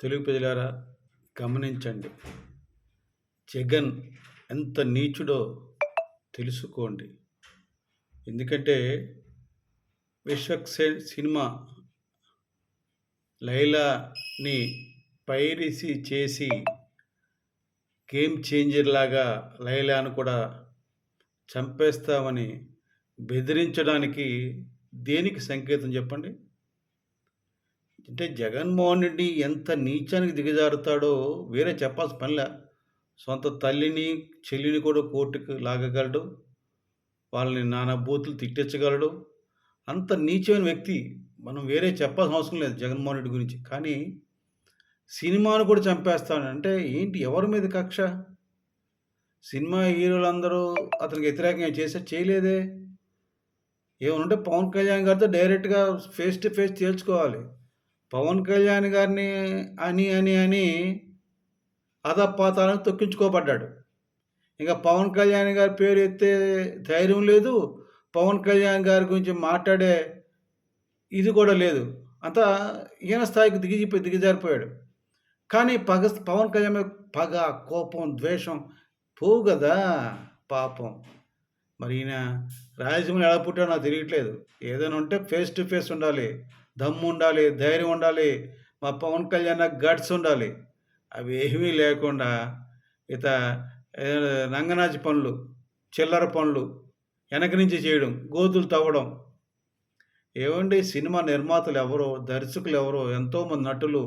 తెలుగు ప్రజలారా గమనించండి. జగన్ ఎంత నీచుడో తెలుసుకోండి. ఎందుకంటే విశ్వక్ సినిమా లైలాని పైరసీ చేసి గేమ్ చేంజర్ లాగా లైలాను కూడా చంపేస్తామని బెదిరించడానికి దేనికి సంకేతం చెప్పండి? అంటే జగన్మోహన్ రెడ్డి ఎంత నీచానికి దిగజారుతాడో వేరే చెప్పాల్సిన పనిలే. సొంత తల్లిని చెల్లిని కూడా కోర్టుకు లాగగలడు. వాళ్ళని నానా బూతులు తిట్టించగలడు అంత నీచమైన వ్యక్తి మనం వేరే చెప్పాల్సిన అవసరం లేదు జగన్మోహన్ రెడ్డి గురించి. కానీ సినిమాను కూడా చంపేస్తాను అంటే ఏంటి ఎవరి మీద కక్ష? సినిమా హీరోలందరూ అతనికి వ్యతిరేకంగా చేసే చేయలేదే. ఏమనుంటే పవన్ కళ్యాణ్ గారితో డైరెక్ట్గా ఫేస్ టు ఫేస్ తేల్చుకోవాలి. పవన్ కళ్యాణ్ గారిని అని అని అని అధపాతాలను తొక్కించుకోబడ్డాడు. ఇంకా పవన్ కళ్యాణ్ గారి పేరు ఎత్తే ధైర్యం లేదు. పవన్ కళ్యాణ్ గారి గురించి మాట్లాడే ఇది కూడా లేదు. అంతా ఈయన స్థాయికి దిగి దిగజారిపోయాడు కానీ పగ పవన్ కళ్యాణ్ పగ కోపం ద్వేషం పోవు కదా పాపం. మరి ఈయన రాయలసీమలో ఎలా పుట్టాడో నాకు తెలియట్లేదు. ఏదైనా ఉంటే ఫేస్ టు ఫేస్ ఉండాలి. దమ్ము ఉండాలి ధైర్యం ఉండాలి మా పవన్ కళ్యాణ్ గట్స్ ఉండాలి. అవి ఏమీ లేకుండా ఇత నంగనాచి పనులు చిల్లర పనులు వెనక నుంచి చేయడం గోతులు తవ్వడం. ఏమండి సినిమా నిర్మాతలు ఎవరో దర్శకులు ఎవరో ఎంతోమంది నటులు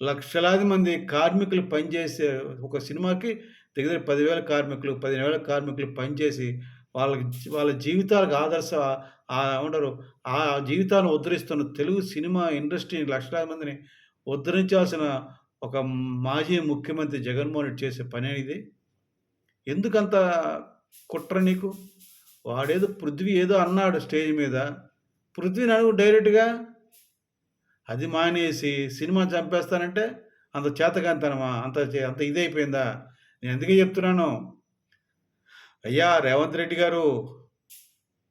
లక్షలాది మంది కార్మికులు పనిచేసే ఒక సినిమాకి దగ్గర పదివేల కార్మికులు పదిహేను వేల కార్మికులు పనిచేసి వాళ్ళకి వాళ్ళ జీవితాలకు ఆదర్శ ఉండరు ఆ జీవితాన్ని ఉద్ధరిస్తున్న తెలుగు సినిమా ఇండస్ట్రీ లక్షలాది మందిని ఉద్ధరించాల్సిన ఒక మాజీ ముఖ్యమంత్రి జగన్మోహన్ రెడ్డి చేసే పని ఇది. ఎందుకంత కుట్ర నీకు? వాడేదో పృథ్వీ ఏదో అన్నాడు స్టేజ్ మీద. పృథ్వీని అడుగు డైరెక్ట్గా. అది మానేసి సినిమా చంపేస్తానంటే అంత చేతకాంతనమా అంత అంత ఇదైపోయిందా? నేను ఎందుకే చెప్తున్నాను? అయ్యా రేవంత్ రెడ్డి గారు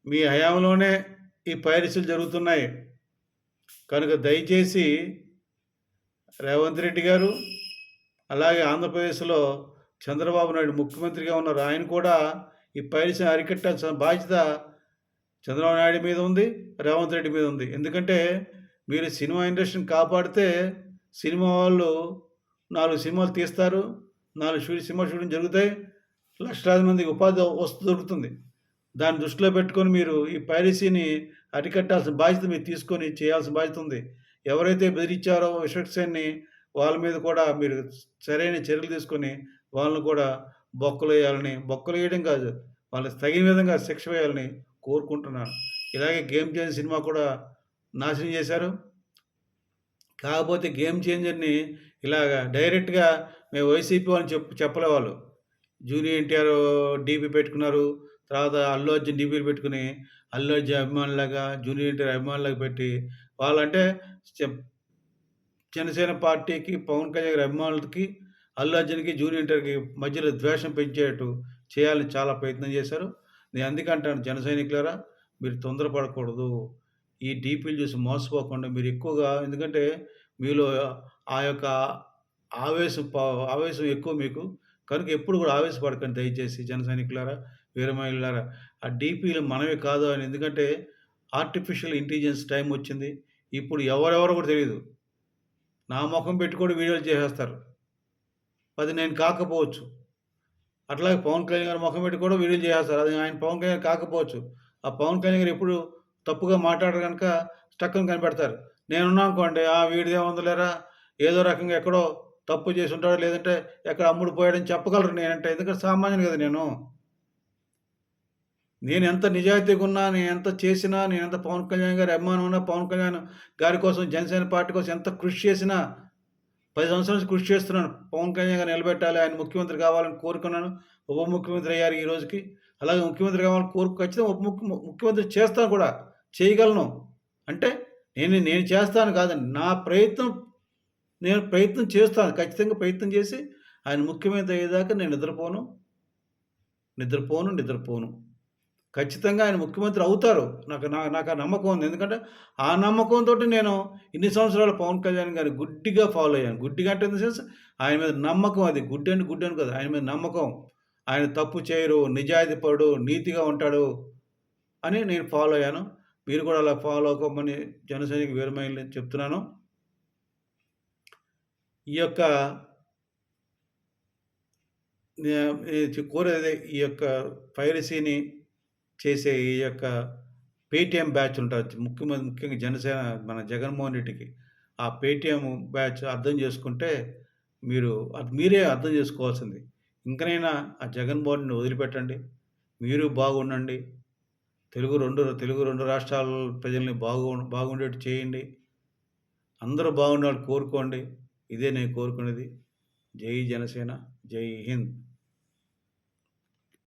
మీ హయాంలోనే ఈ పైరసీలు జరుగుతున్నాయి. కనుక దయచేసి రేవంత్ రెడ్డి గారు అలాగే ఆంధ్రప్రదేశ్లో చంద్రబాబు నాయుడు ముఖ్యమంత్రిగా ఉన్నారు. ఆయన కూడా ఈ పైరసీని అరికట్టాల్సిన బాధ్యత చంద్రబాబు నాయుడు మీద ఉంది రేవంత్ రెడ్డి మీద ఉంది. ఎందుకంటే మీరు సినిమా ఇండస్ట్రీని కాపాడితే సినిమా వాళ్ళు నాలుగు సినిమాలు తీస్తారు నాలుగు షూట్ సినిమా షూటింగ్ జరుగుతాయి లక్షలాది మందికి ఉపాధి వస్తు దొరుకుతుంది. దాన్ని దృష్టిలో పెట్టుకొని మీరు ఈ పైరసీని అరికట్టాల్సిన బాధ్యత మీరు తీసుకొని చేయాల్సిన బాధ్యత ఉంది. ఎవరైతే బెదిరించారో విశ్వక్సేన్ని వాళ్ళ మీద కూడా మీరు సరైన చర్యలు తీసుకొని వాళ్ళని కూడా బొక్కలు వేయాలని బొక్కలు వేయడం కాదు వాళ్ళకి తగిన విధంగా శిక్ష వేయాలని కోరుకుంటున్నాను. ఇలాగే గేమ్ చేంజ్ సినిమా కూడా నాశనం చేశారు. కాకపోతే గేమ్ చేంజర్ని ఇలాగ డైరెక్ట్గా మేము వైసీపీ వాళ్ళని చెప్పు చెప్పలే వాళ్ళు జూనియర్ ఎన్టీఆర్ డీపీ పెట్టుకున్నారు తర్వాత అల్లు అర్జున్ డీపీలు పెట్టుకుని అల్లు అర్జున్ అభిమానులాగా జూనియర్ ఎన్టీఆర్ అభిమానులాగా పెట్టి వాళ్ళంటే జనసేన పార్టీకి పవన్ కళ్యాణ్ అభిమానులకి అల్లు అర్జున్కి జూనియర్ ఎన్టీఆర్కి మధ్యలో ద్వేషం పెంచేటట్టు చేయాలని చాలా ప్రయత్నం చేశారు. నేను అందుకే జన సైనికులరా మీరు తొందరపడకూడదు. ఈ డీపీలు చూసి మోసపోకుండా మీరు ఎక్కువగా ఎందుకంటే మీలో ఆ యొక్క ఆవేశం ఆవేశం ఎక్కువ మీకు. కనుక ఎప్పుడు కూడా ఆవేశపడకండి దయచేసి జన సైనికులారా. వీరమహిళారా ఆ డీపీలు మనమే కాదు అని. ఎందుకంటే ఆర్టిఫిషియల్ ఇంటెలిజెన్స్ టైం వచ్చింది. ఇప్పుడు ఎవరెవరో కూడా తెలియదు నా ముఖం పెట్టుకొని వీడియోలు చేసేస్తారు. అది నేను కాకపోవచ్చు. అట్లాగే పవన్ కళ్యాణ్ గారు ముఖం పెట్టి కూడా వీడియోలు చేసేస్తారు. అది ఆయన పవన్ కళ్యాణ్ కాకపోవచ్చు. ఆ పవన్ కళ్యాణ్ గారు ఎప్పుడు తప్పుగా మాట్లాడరు కనుక స్టక్ని కనిపెడతారు. నేనున్నా అనుకోండి ఆ వీడిదే ఉందలేరా ఏదో రకంగా ఎక్కడో తప్పు చేసి ఉంటాడో లేదంటే ఎక్కడ అమ్ముడు పోయాడని చెప్పగలరు నేనంటే. ఎందుకంటే సామాన్యుని కదా నేను. నేను ఎంత నిజాయితీగా ఉన్నా నేను ఎంత చేసినా నేను ఎంత పవన్ కళ్యాణ్ గారి అభిమానం ఉన్నా పవన్ కళ్యాణ్ గారి కోసం జనసేన పార్టీ కోసం ఎంత కృషి చేసినా పది సంవత్సరాల నుంచి కృషి చేస్తున్నాను. పవన్ కళ్యాణ్ గారు నిలబెట్టాలి ఆయన ముఖ్యమంత్రి కావాలని కోరుకున్నాను ఉప ముఖ్యమంత్రి అయ్యారు ఈ రోజుకి. అలాగే ముఖ్యమంత్రి కావాలని కోరుకు ఖచ్చితంగా ఉప ముఖ్య ముఖ్యమంత్రి చేస్తాను కూడా చేయగలను. అంటే నేను నేను చేస్తాను కాదండి నా ప్రయత్నం నేను ప్రయత్నం చేస్తాను ఖచ్చితంగా ప్రయత్నం చేసి ఆయన ముఖ్యమంత్రి అయ్యేదాకా నేను నిద్రపోను. నిద్రపోను నిద్రపోను. ఖచ్చితంగా ఆయన ముఖ్యమంత్రి అవుతారు. నాకు నా నాకు ఆ నమ్మకం ఉంది. ఎందుకంటే, ఆ నమ్మకంతోటి నేను ఇన్ని సంవత్సరాలు పవన్ కళ్యాణ్ గారిని గుడ్డిగా ఫాలో అయ్యాను. గుడ్డిగా అంటే ఇన్ ద సెన్స్ ఆయన మీద నమ్మకం అది. గుడ్డంటే గుడ్డని కదా ఆయన మీద నమ్మకం. ఆయన తప్పు చేయరు, నిజాయితీపడు నీతిగా ఉంటాడు అని నేను ఫాలో అయ్యాను. మీరు కూడా అలా ఫాలో అవ్వమని జనసైనిక వీరమహిళని చెప్తున్నాను. ఈ యొక్క కోరేది ఈ యొక్క పైరసీని చేసే ఈ యొక్క పేటీఎం బ్యాచ్ ఉంటుంది ముఖ్యమంత్రి ముఖ్యంగా జనసేన మన జగన్మోహన్ రెడ్డికి ఆ పేటీఎం బ్యాచ్ అర్థం చేసుకుంటే మీరు అది మీరే అర్థం చేసుకోవాల్సింది. ఇంకనైనా ఆ జగన్మోహన్ని వదిలిపెట్టండి. మీరు బాగుండండి. తెలుగు రెండు తెలుగు రెండు రాష్ట్రాల ప్రజల్ని బాగు బాగుండేట్టు చేయండి. అందరూ బాగుండాలని కోరుకోండి. ఇదే నేను కోరుకునేది. జై జనసేన. జై హింద్.